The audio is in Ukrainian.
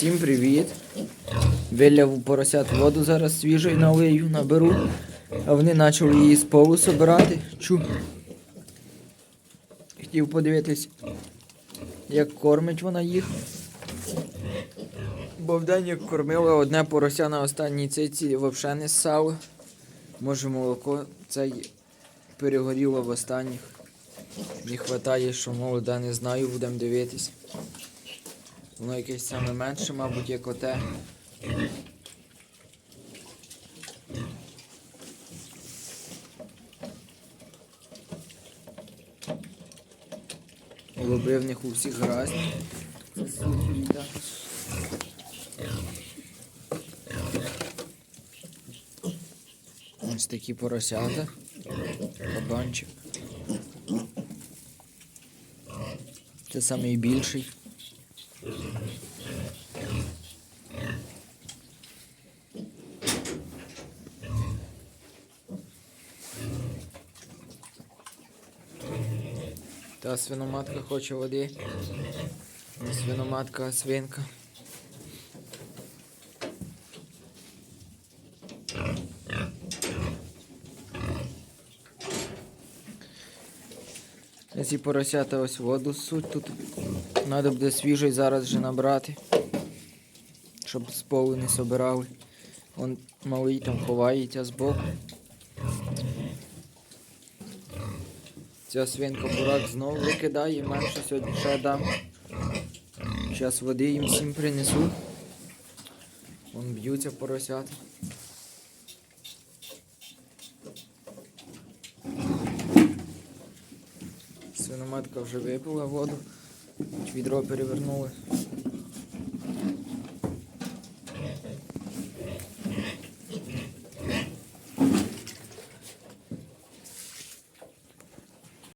Всім привіт! Виляв поросят воду зараз свіжою налию, наберу, а вони почали її з полу собирати. Чу. Хотів подивитись, як кормить вона їх. Бо вдень як кормила одне порося на останній циці взагалі не ссало. Може молоко цей перегоріло в останніх. Не вистачає, що молода, не знаю, будемо дивитись. Воно якесь саме менше, мабуть, як оте. Голуби в них у всіх разні. Це сухі, так. Ось такі поросята. Кабанчик. Це найбільший. Та свиноматка хоче води. Свиноматка, свинка. Ці поросята ось воду суть тут. Треба буде свіжий зараз же набрати. Щоб з полу не собирали. Вон малий там ховається збоку. Ця свинка бурак знову викидає, менше сьогодні ще дам. Зараз води їм всім принесу. Вон б'ються поросята. Свиноматка вже випила воду, відро перевернули.